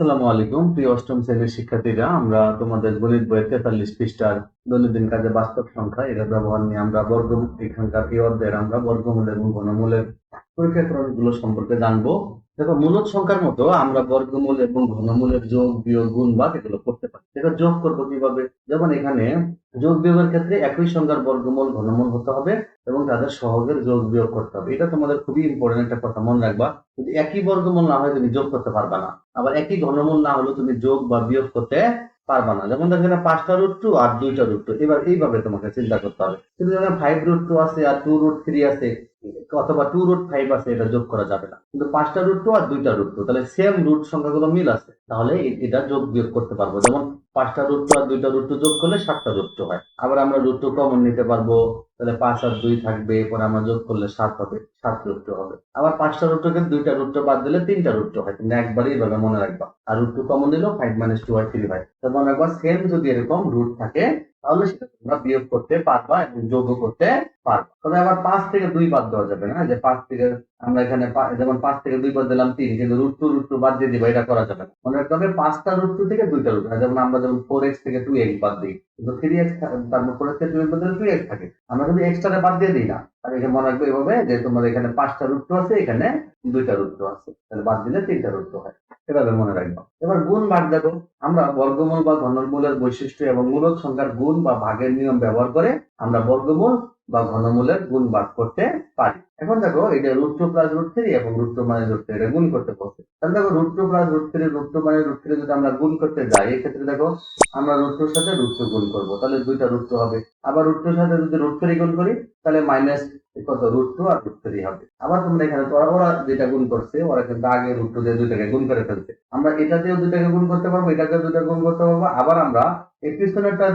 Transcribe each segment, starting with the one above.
আসসালামু আলাইকুম, প্রিয় অষ্টম শ্রেণির শিক্ষার্থীরা। আমরা তোমাদের গণিত বইয়ের তেতাল্লিশ পৃষ্ঠার দৈনন্দিন কাজে বাস্তব সংখ্যা, এটা ব্যবহার নিয়ে আমরা বর্গ এখানকার এই অধ্যায়ের আমরা বর্গমূল এবং গণমূলের পরীক্ষাকরণগুলো সম্পর্কে জানব। দেখো, মূলত সংখ্যার মতো আমরা বর্গমূল এবং ঘনমূলের যোগ, বিয়োগ, গুণ ভাগ এগুলো করতে পারি। দেখো, যোগ করব কীভাবে? যেমন এখানে যোগ বিয়োগের ক্ষেত্রে একই সংখ্যার বর্গমূল, ঘনমূল হতে হবে এবং তাদের সহগের যোগ বিয়োগ করতে হবে। এটা তোমাদের খুবই ইম্পর্টেন্ট একটা কথা, মনে রাখবা। যদি একই বর্গমূল না হয়, তুমি যোগ করতে পারবা না। আবার একই ঘনমূল না হলেও তুমি যোগ বা বিয়োগ করতে পারবা না। যেমন দেখো পাঁচটা রুট টু আর দুইটা রুট টু এবার এইভাবে তোমাকে চিন্তা করতে হবে। কিন্তু যখন ফাইভ রুট টু আছে আর টু রুট থ্রি আছে। অথবা টু রুট ফাইভ আছে, এটা যোগ করা যাবে না। কিন্তু পাঁচটা রুট টু আর দুইটা রুট টু তাহলে সেম রুট সংখ্যাগুলো মিল আছে। তাহলে এটা যোগ বিয়োগ করতে পারব। যেমন পাঁচটা রুট টু আর দুইটা রুট টু যোগ করলে সাতটা রুট টু হয়। আবার আমরা রুট টু কমন নিতে পারব। তাহলে পাঁচ আর দুই থাকবে, এরপরে আমরা যোগ করলে সাত হবে, সাত রুট টু হবে। আবার পাঁচটা রুট দুইটা রুট টু বাদ দিলে তিনটা রুট টু হয়। তুমি একবারই এইভাবে মনে রাখবা। আর রুট টু কমন দিলেও ফাইভ মাইনাস টু আর থ্রি হয়। তো মনে রাখবা সেম যদি এরকম রুট থাকে, তাহলে সেটা তোমরা বিয়োগ করতে পারবা এবং যোগও করতে পারবা। তবে আবার পাঁচ থেকে দুই বাদ দেওয়া যাবে না, যে পাঁচ থেকে আমরা এখানে যেমন পাঁচ থেকে দুই বাদ দিলাম তিন, কিন্তু রুট টু রুট টু বাদ দিয়ে দিবা, এটা করা যাবে মনে রাখতে হবে পাঁচটা রুট টু থেকে দুইটা রুট যেমন আমরা যেমন ফোর এক্স থেকে টু এক্স বাদ দিই, কিন্তু থ্রি এক্স তারপর ফোর এক্স থেকে টু এক্স বাদ টু এক্স থাকে। আমরা কিন্তু এক্সট্রা বাদ দিয়ে দিই না। আর এখানে মনে রাখবে এভাবে যে তোমার এখানে পাঁচটা রুট টু আছে, এখানে দুইটা রুট টু আছে। তাহলে বাদ দিলে তিনটা রুট টু হয়। এভাবে মনে রাখব। এবার গুণ ভাগ দেখো। আমরা বর্গমূল বা ঘনমূলের বৈশিষ্ট্য এবং মূলক সংখ্যার গুণ বা ভাগের নিয়ম ব্যবহার করে আমরা বর্গমূল বা ঘনমূলের গুণ বাদ করতে পারি। এখন দেখো এটা root two plus root three এবং রুট টু মানে রুট থ্রি এটা গুণ করতে বলছে। তাহলে দেখো root two plus root three root two মানে রুট থ্রি যদি আমরা গুণ করতে যাই, এক্ষেত্রে দেখো, আমরা রুট টুর সাথে রুট টু গুণ করব। তাহলে দুইটা রুট টু হবে। আবার রুট টুর সাথে যদি রুট থ্রি গুণ করি, তাহলে মাইনাস কত? রুট টু আর রুট থ্রি হবে। আবার তোমরা এখানে ওরা যেটা গুণ করছে, ওরা কিন্তু আগে রুট টু দিয়ে দুইটাকে গুণ করে ফেলছে। আমরা এটাতেও দুইটাকে গুণ করতে পারব, এটাকেও দুইটা গুণ করতে পারব। আবার আমরা এই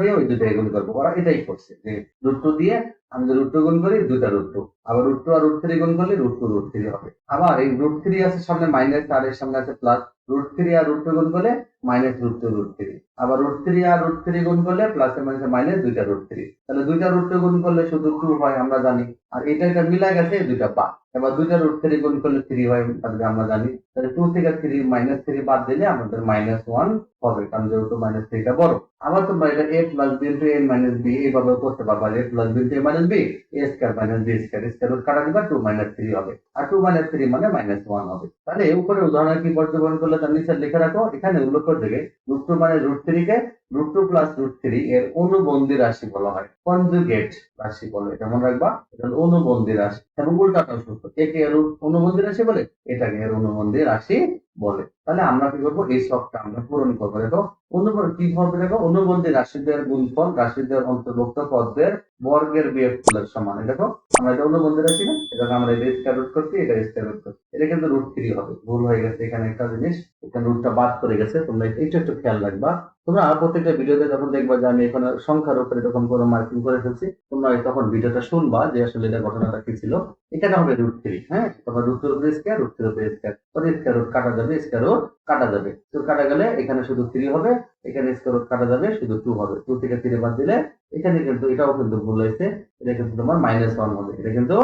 দিয়ে ওই দুইটাকে গুণ করব। ওরা এটাই করছে যে রুট টু দিয়ে আমি যদি রুট গুণ করি, দুইটা রুট আবার রুট টু আর রুট থ্রি গুণ করলে রুট টু রুট থ্রি হবে। আবার এই রুট থ্রি আছে, সামনে মাইনাস আর এর সামনে আছে প্লাস রুট থ্রি আর রুট টু গুণ করলে minus root two root three আবার রুট থ্রি আর রুট থ্রি গুণ করলে প্লাস মাইনাস মাইনাস দুইটা রুট থ্রি তাহলে দুইটা রুট টু গুণ করলে শুধু টু হয়, আমরা জানি। আর এটা এটা মিলা গেছে দুইটা পা এবার দুইটা রুট থ্রি গুণ করলে থ্রি হয়, তাহলে আমরা জানি, তাহলে টু থেকে থ্রি মাইনাস থ্রি বাদ দিলে আমাদের মাইনাস ওয়ান হবে, কারণ যেহেতু মাইনাস থ্রিটা বড়। আবার তোমরা এটা A plus B into A minus B এইভাবে করতে পারবা A plus B into A minus B A square minus B square square root কাটা দিবা টু মাইনাস থ্রি হবে। আর টু মাইনাস থ্রি মানে মাইনাস ওয়ান হবে। তাহলে উপরে উদাহরণ কি পর্যবেক্ষণ করলে তার নিচে লিখে রাখো, এখানে উল্লেখ করে দেবে রুট টু মানে রুট থ্রি কে root two plus root three এর অনুবন্ধী রাশি বলা হয়। কনজুগেট রাশি বলে, এটা মনে রাখবা? এটা অনুবন্ধী রাশি। এবং উল্টাটাও সূত্র একে এর অনুবন্ধী রাশি বলে? এটাকে এর অনুবন্ধী রাশি বলে। তাহলে আমরা কি করব? এই সবটা আমরা পূরণ করব। দেখো অনুবন্ধ কি হবে দেখো অনুবন্ধী রাশিদের গুণফল, রাশিদের অন্তর্ভুক্ত পদের বর্গের বিয়োগফলের সমান। দেখো, আমরা এটা অনুবন্ধী রাশি না? এটাকে আমরা এটা স্কয়ার রুট করছি এটা স্কয়ার রুট করছি। এটা কিন্তু রুট থ্রি হবে। ভুল হয়ে গেছে এখানে একটা জিনিস, এখানে রুটটা বাদ করে গেছে, তোমরা এটা একটু খেয়াল রাখবা। তোমরা প্রত্যেকটা ভিডিওতে যখন দেখবা যে আমি এখানে সংখ্যার উপরে যখন কোনো মার্কিং করে ফেলছি, তোমরা তখন ভিডিওটা শুনবা যে আসলে এটা ঘটনাটা কি ছিল। এখানে হবে রুট থ্রি হ্যাঁ? তোমার রুট উপরে স্কয়ার রুট থ্রি উপরে স্কয়ার পরে স্কয়ার রুট কাটা যাবে স্কয়ার রুট কাটা যাবে। তো কাটা গেলে এখানে শুধু থ্রি হবে, এখানে স্কোর কাটা যাবে, শুধু টু হবে। টু থেকে থ্রি বাদ দিলে এখানে কিন্তু এটাও কিন্তু ভুল হয়েছে। এটা কিন্তু তোমার মাইনাস ওয়ান হবে। এটা কিন্তু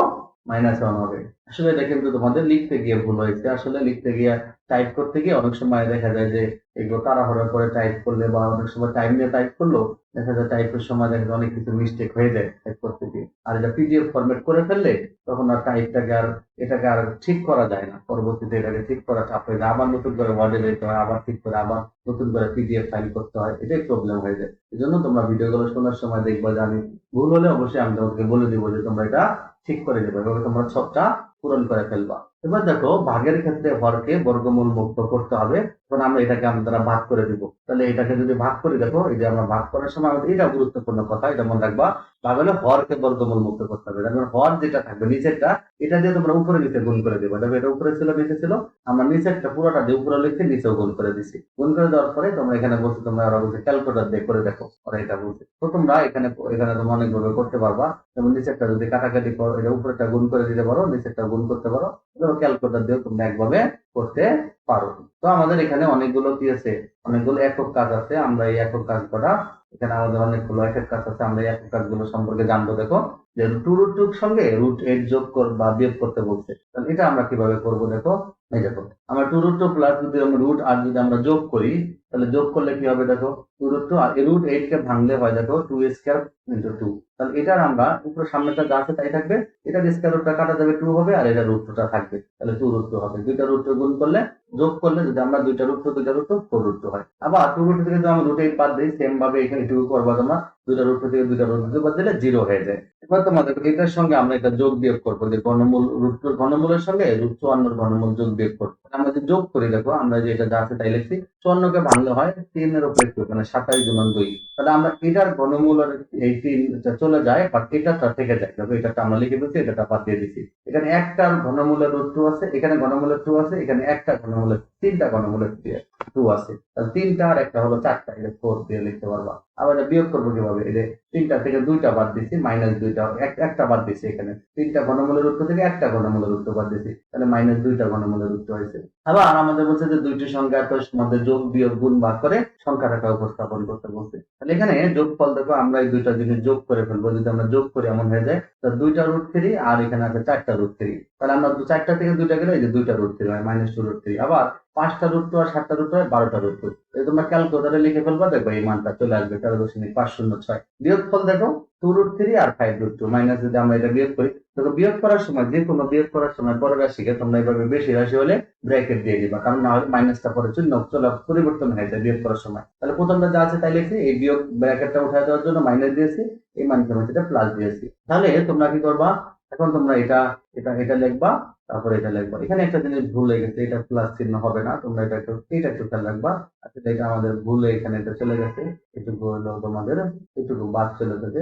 মাইনাস ওয়ান হবে। আসলে এটা কিন্তু তোমাদের লিখতে গিয়ে ভুল হয়েছে। আসলে লিখতে গিয়ে টাইপ করতে গিয়ে অনেক সময় দেখা যায় যে এগুলো তাড়াহুড়া করে টাইপ করলে বা অনেক সময় টাইম নিয়ে টাইপ করল, দেখা যায় টাইপের সময় দেখা যায় অনেক কিছু মিস্টেক হয়ে যায় টাইপ করতে গিয়ে। আর এটা পিডিএফ ফরম্যাট করে ফেললে তখন আর টাইপটাকে আর এটাকে আর ঠিক করা যায় না। পরবর্তীতে এটাকে ঠিক করা চাপ হয়ে যায়। আবার নতুন করে ওয়ার্ডে যেতে হয় আবার ঠিক করে, আবার নতুন করে পিডিএফ ফাইল করতে হয়, এটাই প্রবলেম হয়ে যায়। এই জন্য তোমরা ভিডিওগুলো শোনার সময় দেখবা যে আমি ভুল হলে অবশ্যই আমি তোমাকে বলে দিব যে তোমরা এটা ঠিক করে দেবে এভাবে তোমরা সবটা পূরণ করে ফেলবা। এবার দেখো, ভাগের ক্ষেত্রে হরকে বর্গমূল মুক্ত করতে হবে। তখন আমরা এটাকে আমরা ভাগ করে দিব। তাহলে এটাকে যদি ভাগ করে, দেখো, এই যে আমরা ভাগ করার সময় আমাদের এটা গুরুত্বপূর্ণ কথা, এটা মনে রাখবা। ভাগ হলে হরকে বর্গমূল মুক্ত করতে হবে। যেমন হর যেটা থাকবে নিচেরটা, এটা দিয়ে তোমরা উপরে নিচে গুণ করে দেবো। দেখো, এটা উপরে ছিল, নিচে ছিল। আমরা নিচেরটা পুরোটা দিয়ে উপরে লিখে নিচেও গুণ করে দিছি। গুণ করে দেওয়ার পরে তোমরা এখানে বসে তোমরা ওরা বলছে ক্যালকুলেটার দিয়ে করে দেখো। ওরা এটা বলছে তো তোমরা এখানে এখানে তোমরা অনেকভাবে করতে পারবা। যেমন নিচেরটা যদি কাটাকাটি করো, এটা উপরেটা গুণ করে দিতে পারো, নিচেরটা গুণ করতে পারো। ক্যালকুলেটার দিয়েও তোমরা একভাবে করতে পারো। তো আমাদের এখানে অনেকগুলো কি আছে? অনেকগুলো একক কাজ আছে। আমরা এই একক কাজ করা, এখানে আমাদের অনেকগুলো একক কাজ আছে। আমরা এই একক কাজগুলো সম্পর্কে জানব, দেখো। যে টু রুট টুর সঙ্গে রুট এইট যোগ কর বা বিয়োগ করতে বলছে। এটা আমরা কীভাবে করব দেখো? এই দেখো, আমরা টু রুট টু প্লাস যদি আমরা রুট আর যদি আমরা যোগ করি, তাহলে যোগ করলে কি হবে দেখো? টু রুট টু আর রুট এইট কে ভাঙলে হয় দেখো টু স্কোয়ার ইন্টু টু তাহলে এটার আমরা উপরে সামনেটা যা আছে তাই থাকবে। এটার স্কোয়ার রুটটা কাটা যাবে টু হবে আর এটা রুট টুটা থাকবে। তাহলে টু রুট টু হবে। দুইটা রুট টু গুণ করলে, যোগ করলে যদি আমরা দুইটা রুট টু দুইটা root two four root two হয়। আবার টু রুট থেকে যদি আমরা রুট এইট বাদ দিই সেম ভাবে এখানে এটুকু করবা তোমরা, দুইটা রুট টু থেকে দুইটা রুট টু বাদ দিলে জিরো হয়ে যায়। এবার তোমাদের এটার সঙ্গে আমরা এটা যোগ বিয়োগ করব, যে ঘনমূল রুট টুর ঘনমূলের সঙ্গে রুট চুয়ান্নর ঘনমূল যোগ বিয়োগ করব। আমরা যোগ করি দেখো, আমরা যে এটা যা আছে তাই লিখছি ভাঙলে হয় তিনের উপরে মানে সাতাশ গুণন দুই। তাহলে আমরা এটার এই চলে যায় বাট এটাটা থেকে যায়। দেখো এটাটা আমরা লিখে দিচ্ছি এটাটা বাদ দিয়ে দিচ্ছি এখানে একটা ঘনমূলের টু আছে, এখানে ঘনমূলের টু আছে, এখানে একটা ঘনমূলের তিনটা ঘনমূলের টু আছে। তাহলে তিনটা আর একটা হলো চারটা, এটা ফোর দিয়ে লিখতে পারবা। আবার বিয়োগ করব কীভাবে? তিনটা থেকে দুইটা বাদ দিছি মাইনাস দুইটা, এক- একটা বাদ দিছি এখানে। তিনটা ঘনমূলের উত্তর থেকে একটা ঘনমূলের উত্তর বাদ দিছি তাহলে মাইনাস দুইটা ঘনমূলের উত্তর হয়েছে। আবার আমাদের বলছে যে দুইটি সংখ্যা এত মধ্যে যোগ বিয়োগ গুণ ভাগ করে সংখ্যাটাকে উপস্থাপন করতে বলছে। তাহলে এখানে দেখো, আমরা এই দুইটা জিনিস যোগ করে ফেলব, যদি আমরা যোগ করি এমন হয়ে যায়, তো দুইটা রুট থ্রি আর এখানে আছে চারটা রুট থ্রি তাহলে আমরা চারটা থেকে দুইটা গেলে এই যে দুইটা রুট থ্রি হয় মাইনাস টু রুট থ্রি আবার পাঁচটা রুট আর সাতটা রুট হয়, বারোটা রুট এই তোমরা ক্যালকুলেটারে লিখে ফেলবা দেখো এই মানটা চলে আসবে তেরো দশমিক পাঁচ শূন্য ছয়। বিয়োগ ফল দেখো টু রুট থ্রি আর ফাইভ রুট টু মাইনাস যদি আমরা এটা বিয়োগ করি দেখো বিয়োগ করার সময়, যে কোনো বিয়োগ করার সময় পরের রাশিকে তোমরা এভাবে বেশি রাশি হলে ব্র্যাকেট দিয়ে দিবা। কারণ না হলে মাইনাসটা পরে চিহ্ন চলে পরিবর্তন হয়ে যায় বিয়োগ করার সময়। তাহলে প্রথমটা যা আছে তাই লিখছি, এই বিয়োগ ব্র্যাকেটটা উঠায় দেওয়ার জন্য মাইনাস দিয়েছি, এই মাইনাস প্লাস দিয়েছি। তাহলে তোমরা কি করবা? এখন তোমরা এটা এটা এটা লিখবা তারপরে এটা লিখবা। এখানে একটা জিনিস ভুল হয়ে গেছে, এটা প্লাস চিহ্ন হবে না, তোমরা এটা একটু এটা একটু খেয়াল রাখবা। আসলে এটা আমাদের ভুলে এখানে এটা চলে গেছে, এটুকু হলো তোমাদের, এটুকু বাদ চলে গেছে।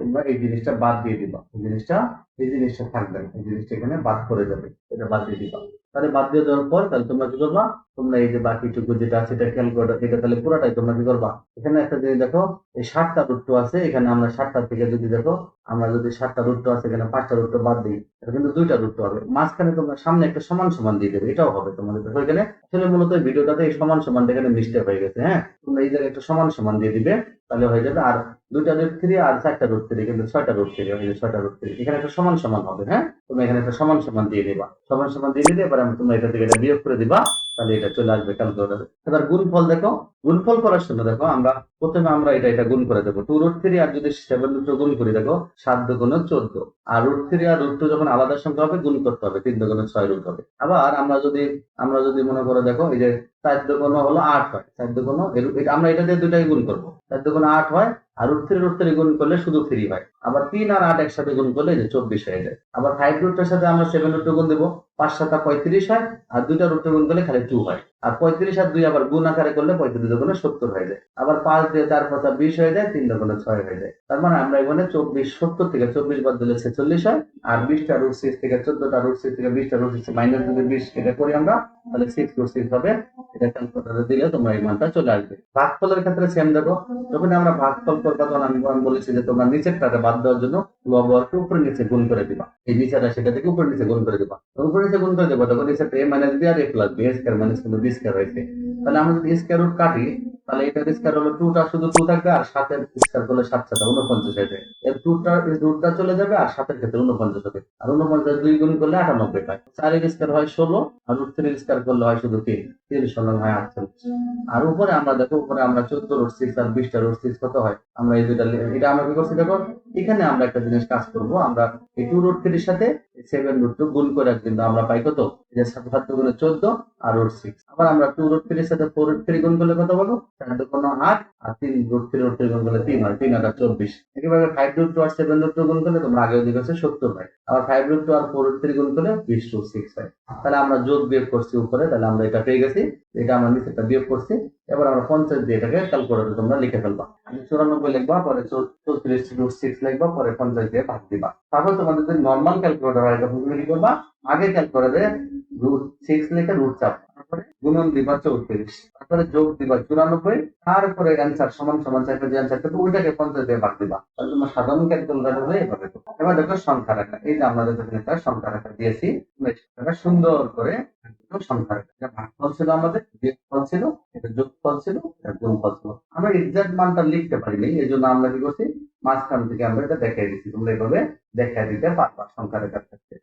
তোমরা এই জিনিসটা বাদ দিয়ে দিবা। এই জিনিসটা এই জিনিসটা থাকবে এই জিনিসটা এখানে বাদ করে যাবে। এটা বাদ দিয়ে দিবা। তাহলে বাদ দিয়ে দেওয়ার পর তাহলে তোমরা কি করবা? তোমরা এই যে বাকিটুকু যেটা আছে এটা করে, এটা তাহলে পুরোটাই তোমরা কি করবা? এখানে একটা জিনিস দেখো, এই সাতটা রুট্টু আছে, এখানে আমরা সাতটা থেকে যদি দেখো, আমরা যদি সাতটা রুট্টু আছে, এখানে পাঁচটা রুট্টু বাদ দিই এটা কিন্তু দুইটা রুট্টু হবে। মাঝখানে তোমরা সামনে একটা সমান সমান দিয়ে দেবে, এটাও হবে তোমাদের। দেখো এখানে আসলে মূলত ভিডিওটাতে এই সমান সমান এখানে মিস্টেক হয়ে গেছে হ্যাঁ? তোমরা এই জায়গায় একটা সমান সমান দিয়ে দিবে, তাহলে হয়ে যাবে আর দুইটা রুট থ্রি আর চারটা রুট থ্রি কিন্তু ছয়টা রুট থ্রি হয়ে ছয়টা রুট থ্রি এখানে একটা সমান সমান হবে হ্যাঁ? তুমি এখানে একটা সমান সমান দিয়ে দিবা। সমান সমান দিয়ে দিলে এবার আমি তোমরা এটা থেকে এটা বিয়োগ করে দিবা। তাহলে এটা চলে আসবে ক্যালকুলেটারে এবার গুণফল দেখো, গুণফল করার সময় দেখো আমরা প্রথমে আমরা এটা এটা গুণ করে দেবো। টু রুট থ্রি আর যদি সেভেন রুট গুণ করি, দেখো, সাত দুগুণ চোদ্দ। আর রুট থ্রি আর রুট টু যখন আলাদা সংখ্যা হবে, গুণ করতে হবে, তিন দুগুণ ছয় রুট হবে। আবার আমরা যদি আমরা যদি মনে করো দেখো, এই যে চার দুগুণ হলো আট হয়, চার দুগুণ আমরা এটা দিয়ে দুটাই গুণ করব। চার দুগুণ আট হয়, আর রুট থ্রি রুট থ্রি গুণ করলে শুধু থ্রি হয়। আবার তিন আর আট একসাথে গুণ করলে যে চব্বিশ হয়ে যায়। আবার ফাইভ রুটের সাথে আমরা সেভেন রুট গুণ দেবো। পাঁচ সাতা পঁয়ত্রিশ হয়, আর দুইটা রুটে গুণ করলে খালি টু হয়। আর পঁয়ত্রিশ আর দুই আবার গুণ আকারে করলে পঁয়ত্রিশ দুগুণে সত্তর হয়ে যায়। আবার পাঁচ দিয়ে চার পাঁচা বিশ হয়ে যায়, তিন দুগুণে ছয় হয়ে যায়। তার মানে আমরা এখানে চব্বিশ, সত্তর থেকে চব্বিশ বাদ দিলে ছেচল্লিশ হয়, আর বিশটা রুট সিক্স থেকে চোদ্দটা রুট সিক্স থেকে বিশটা রুট সিক্স মাইনাস যদি বিশ এটা করি আমরা, তাহলে সিক্স রুট সিক্স হবে। এটা ক্যালকুলেটারে দিলে তোমরা এই মানটা চলে আসবে। ভাগফলের ক্ষেত্রে সেম দেখো। যখন আমরা ভাগফল করব, তখন আমি বলেছি যে তোমরা নিচেরটাকে বাদ দেওয়ার জন্য লবরকে উপরে নিচে গুণ করে দিবা। এই নিচেটা সেটা থেকে উপরে নিচে গুণ করে দিবা। উপরে নিচে গুণ করে দেবো তখন এসে A minus B R A plus B square minus কিন্তু বি স্কোয়ার হয়েছে তাহলে আমরা যদি স্কোয়ার রুট কাটি, তাহলে এটার স্কোয়ার হলো টুটা শুধু টু থাকবে আর সাতের স্কোয়ার করলে সাত সাথে উনপঞ্চাশ হয়ে যায়। এর টুটা রুটটা চলে যাবে আর সাতের ক্ষেত্রে উনপঞ্চাশ হবে। আর উনপঞ্চাশ দুই গুণ করলে আটানব্বই পায়। চারের স্কয়ার হয় ষোলো আর রুট থ্রির করলে হয় শুধু তিন। তিন ষোলো হয় আটচল্লিশ। আর উপরে আমরা দেখো, উপরে আমরা চোদ্দ রুট সিক্স আর বিশটা রুট সিক্স কত হয়? আমরা এই দুইটা লি- এটা আমরা কি করছি দেখো, এখানে আমরা একটা জিনিস কাজ করব। আমরা এই টু রুট থ্রির সাথে সেভেন রোড টু গুণ করে কিন্তু আমরা পাই কত? যে সাত গুণে চোদ্দ আর রোড সিক্স আবার আমরা টু রোড থ্রির সাথে ফোর রুট থ্রি গুণ করলে কত পাবো চার দুগুণ আট তিন রুট থ্রি তিন হয় তিন হাজার চব্বিশ। একইভাবে ফাইভ রুট টু আর সেভেন টু গুণ তোমরা আগেও সত্তর হয় আবার ফাইভ রুট আর ফোর রুট থ্রি গুণ তাহলে আমরা যোগ বিয়োগ করছি উপরে, তাহলে আমরা এটা পেয়ে গেছি। এটা আমরা নিচেটা বিয়োগ করছি। এবার আমরা পঞ্চাশ দিয়ে এটাকে ক্যালকুলেটর তোমরা লিখে ফেলবা। আমি চুরানব্বই লিখবা, পরে চৌত্রিশ রুট সিক্স লিখবা, পরে পঞ্চাশ দিয়ে ভাগ দিবা। তারপর তোমাদের যদি নর্মাল ক্যালকুলেটর হয় তখন তুমি করবা? আগে ক্যালকুলেটরে রুট সিক্স লিখে রুট চাপ তারপরে গুণন দিবা চৌত্রিশ তারপরে যোগ দিবা চুরানব্বই তারপরে অ্যান্সার সমান সমান চাইবে যে অ্যান্সার করবে ওইটাকে পঞ্চাশ দিয়ে ভাগ দিবা। তাহলে তোমার সাধারণ ক্যালকুলেটর হয়ে এভাবে এবার দেখো সংখ্যা রেখা, এই যে আমরা একটা সংখ্যা রেখা দিয়েছি সুন্দর করে সংখ্যা রেখা। এটা ছিল আমাদের, বিয়োগফল ছিল, এটা যোগফল ছিল, এটা গুণফল ছিল। আমরা এক্সাক্ট মানটা লিখতে পারিনি, এই জন্য আমরা কি করছি, মাঝখান থেকে আমরা এটা দেখাই দিচ্ছি। তোমরা এইভাবে দেখাই দিতে পারবা সংখ্যা রেখার ক্ষেত্রে।